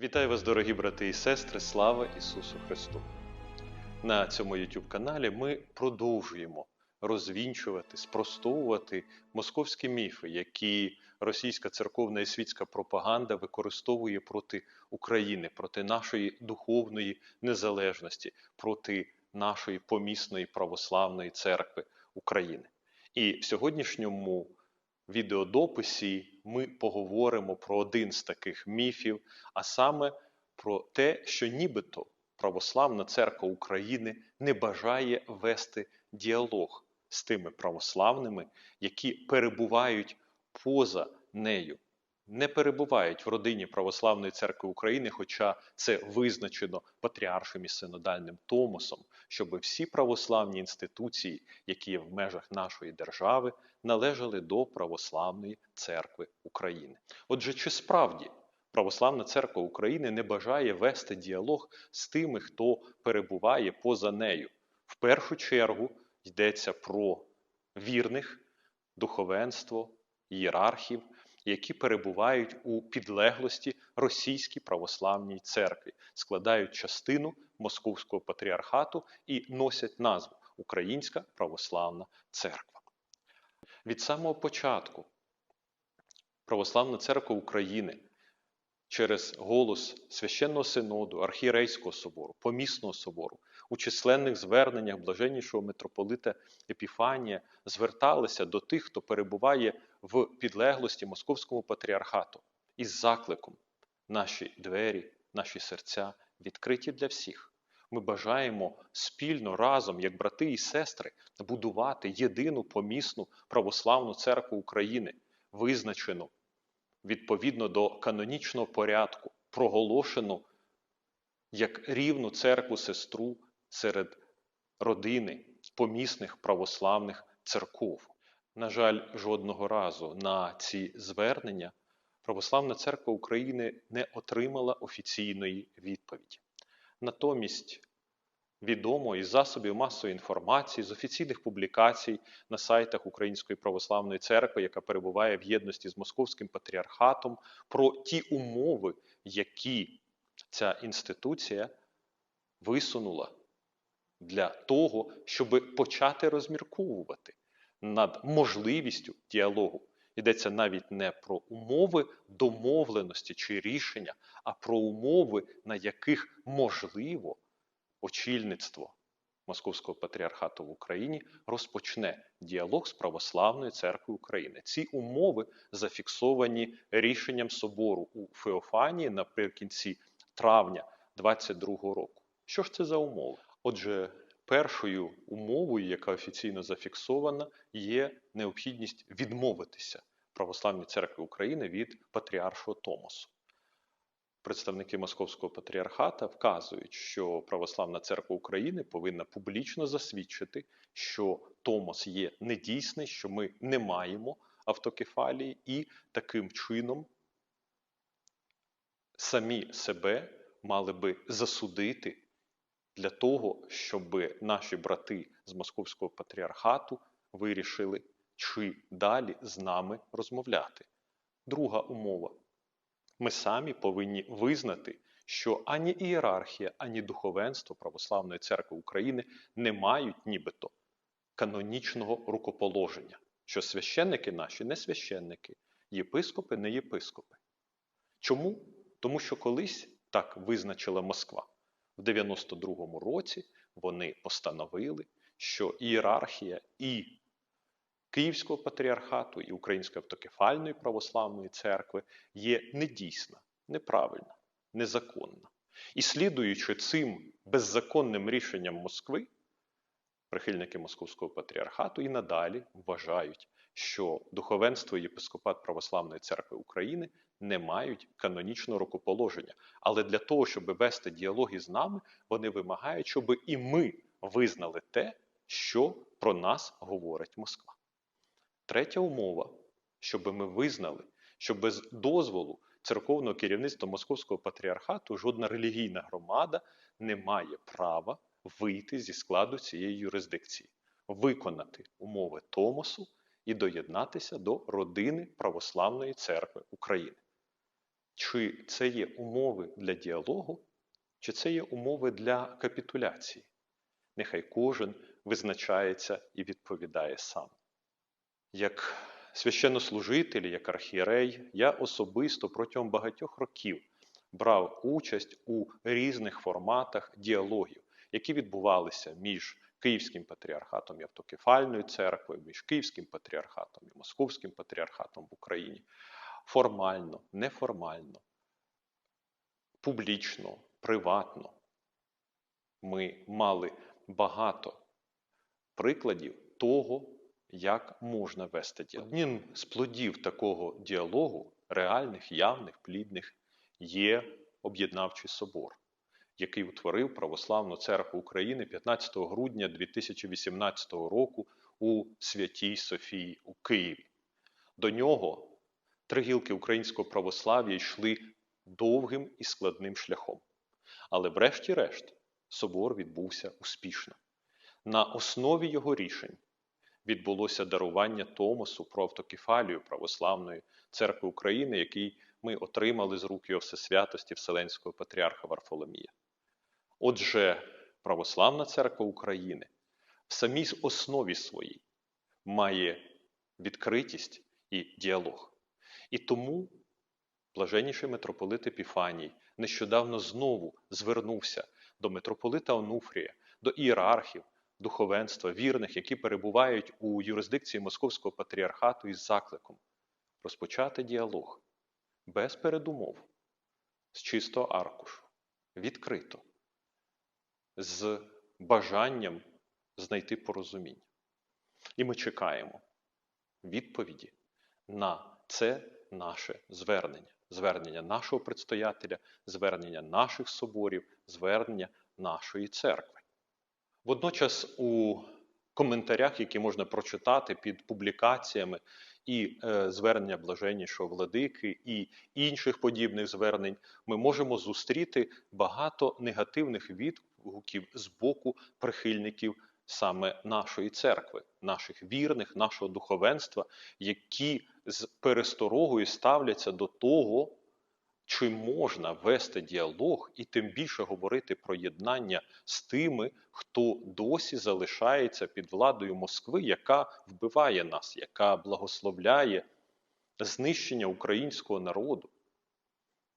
Вітаю вас, дорогі брати і сестри! Слава Ісусу Христу! На цьому YouTube каналі ми продовжуємо розвінчувати, спростовувати московські міфи, які російська церковна і світська пропаганда використовує проти України, проти нашої духовної незалежності, проти нашої помісної православної церкви України. І в сьогоднішньому відеодописі ми поговоримо про один з таких міфів, а саме про те, що нібито Православна церква України не бажає вести діалог з тими православними, які перебувають поза нею, не перебувають в родині Православної церкви України, хоча це визначено патріаршим і синодальним томосом, щоб всі православні інституції, які є в межах нашої держави, належали до Православної церкви України. Отже, чи справді Православна церква України не бажає вести діалог з тими, хто перебуває поза нею? В першу чергу йдеться про вірних, духовенство, ієрархів, які перебувають у підлеглості російській православній церкві, складають частину Московського патріархату і носять назву Українська православна церква. Від самого початку Православна церква України через голос священного синоду, архірейського собору, помісного собору, у численних зверненнях блаженнішого митрополита Епіфанія зверталися до тих, хто перебуває в підлеглості Московському патріархату із закликом наші двері, наші серця відкриті для всіх. Ми бажаємо спільно разом, як брати і сестри, будувати єдину помісну православну церкву України, визначену відповідно до канонічного порядку, проголошену як рівну церкву сестру серед родини помісних православних церков. На жаль, жодного разу на ці звернення Православна церква України не отримала офіційної відповіді. Натомість відомо із засобів масової інформації, з офіційних публікацій на сайтах Української православної церкви, яка перебуває в єдності з Московським патріархатом, про ті умови, які ця інституція висунула для того, щоб почати розмірковувати над можливістю діалогу. Йдеться навіть не про умови домовленості чи рішення, а про умови, на яких можливо очільництво Московського патріархату в Україні розпочне діалог з Православною церквою України. Ці умови зафіксовані рішенням собору у Феофанії наприкінці травня 22-го року. Що ж це за умови? Отже, першою умовою, яка офіційно зафіксована, є необхідність відмовитися Православній церкви України від патріаршого Томосу. Представники Московського патріархата вказують, що Православна церква України повинна публічно засвідчити, що Томос є недійсний, що ми не маємо автокефалії, і таким чином самі себе мали би засудити для того, щоб наші брати з Московського патріархату вирішили, чи далі з нами розмовляти. Друга умова. Ми самі повинні визнати, що ані ієрархія, ані духовенство Православної церкви України не мають нібито канонічного рукоположення, що священники наші не священники, єпископи не єпископи. Чому? Тому що колись так визначила Москва. В 92-му році вони постановили, що ієрархія і Київського патріархату і Української автокефальної православної церкви є недійсна, неправильна, незаконна. І слідуючи цим беззаконним рішенням Москви, прихильники Московського патріархату і надалі вважають, що духовенство і єпископат Православної церкви України не мають канонічного рукоположення. Але для того, щоб вести діалоги з нами, вони вимагають, щоб і ми визнали те, що про нас говорить Москва. Третя умова, щоб ми визнали, що без дозволу церковного керівництва Московського патріархату жодна релігійна громада не має права вийти зі складу цієї юрисдикції, виконати умови Томосу і доєднатися до родини Православної церкви України. Чи це є умови для діалогу, чи це є умови для капітуляції? Нехай кожен визначається і відповідає сам. Як священнослужитель, як архієрей, я особисто протягом багатьох років брав участь у різних форматах діалогів, які відбувалися між Київським патріархатом і автокефальною церквою, між Київським патріархатом і Московським патріархатом в Україні. Формально, неформально, публічно, приватно. Ми мали багато прикладів того, як можна вести діалог. Одним з плодів такого діалогу, реальних, явних, плідних, є об'єднавчий собор, який утворив Православну церкву України 15 грудня 2018 року у Святій Софії у Києві. До нього три гілки українського православ'я йшли довгим і складним шляхом. Але, врешті-решт, собор відбувся успішно. На основі його рішень відбулося дарування Томосу про автокефалію Православної церкви України, який ми отримали з рук його всесвятості Вселенського патріарха Варфоломія. Отже, Православна церква України в самій основі своїй має відкритість і діалог. І тому блаженніший митрополит Епіфаній нещодавно знову звернувся до митрополита Онуфрія, до ієрархів, духовенства, вірних, які перебувають у юрисдикції Московського патріархату із закликом розпочати діалог без передумов, з чистого аркушу, відкрито, з бажанням знайти порозуміння. І ми чекаємо відповіді на це наше звернення, звернення нашого предстоятеля, звернення наших соборів, звернення нашої церкви. Водночас у коментарях, які можна прочитати під публікаціями і е, звернення блаженнішого владики, і інших подібних звернень, ми можемо зустріти багато негативних відгуків з боку прихильників саме нашої церкви, наших вірних, нашого духовенства, які з пересторогою ставляться до того, чи можна вести діалог і тим більше говорити про єднання з тими, хто досі залишається під владою Москви, яка вбиває нас, яка благословляє знищення українського народу?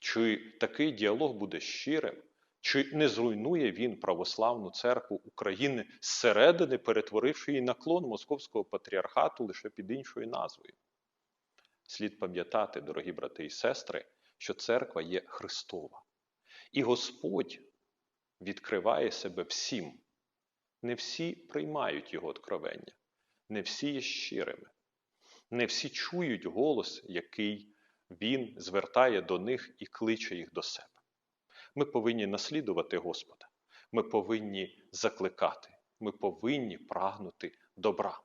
Чи такий діалог буде щирим? Чи не зруйнує він православну церкву України зсередини, перетворивши її на клон Московського патріархату лише під іншою назвою? Слід пам'ятати, дорогі брати і сестри, що церква є Христова. І Господь відкриває себе всім. Не всі приймають Його откровення, не всі є щирими, не всі чують голос, який Він звертає до них і кличе їх до себе. Ми повинні наслідувати Господа, ми повинні закликати, ми повинні прагнути добра.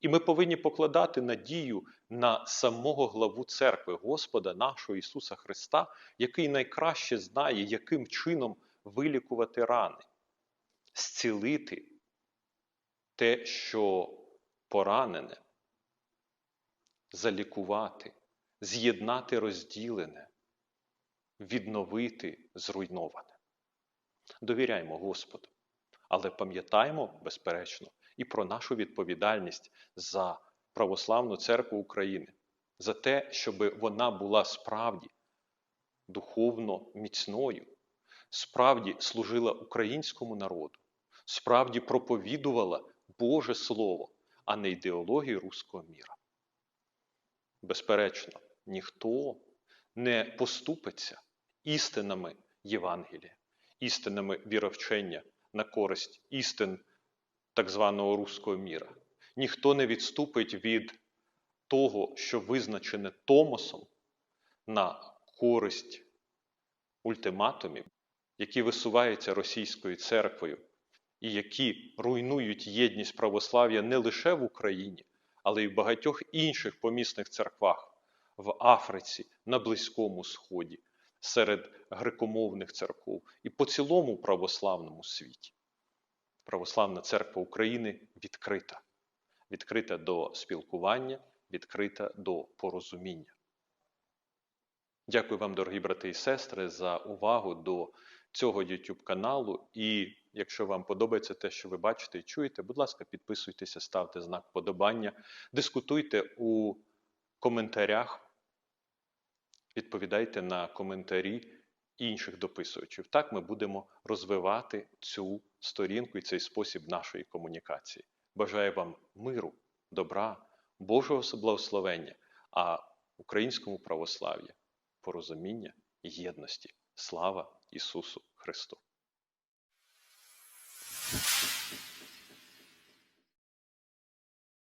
І ми повинні покладати надію на самого главу церкви Господа нашого Ісуса Христа, який найкраще знає, яким чином вилікувати рани, зцілити те, що поранене, залікувати, з'єднати розділене, відновити зруйноване. Довіряємо Господу, але пам'ятаємо, безперечно, і про нашу відповідальність за православну церкву України, за те, щоб вона була справді духовно міцною, справді служила українському народу, справді проповідувала Боже Слово, а не ідеологію руського міра. Безперечно, ніхто не поступиться істинами Євангелія, істинами віровчення на користь істин так званого руського міра. Ніхто не відступить від того, що визначене Томосом на користь ультиматумів, які висуваються російською церквою і які руйнують єдність православ'я не лише в Україні, але й в багатьох інших помісних церквах в Африці, на Близькому Сході, серед грекомовних церков і по цілому православному світі. Православна церква України відкрита, відкрита до спілкування, відкрита до порозуміння. Дякую вам, дорогі брати і сестри, за увагу до цього YouTube каналу. І якщо вам подобається те, що ви бачите і чуєте, будь ласка, підписуйтеся, ставте знак подобання, дискутуйте у коментарях, відповідайте на коментарі інших дописувачів. Так ми будемо розвивати цю сторінку і цей спосіб нашої комунікації. Бажаю вам миру, добра, Божого благословення, а українському православ'я порозуміння і єдності. Слава Ісусу Христу!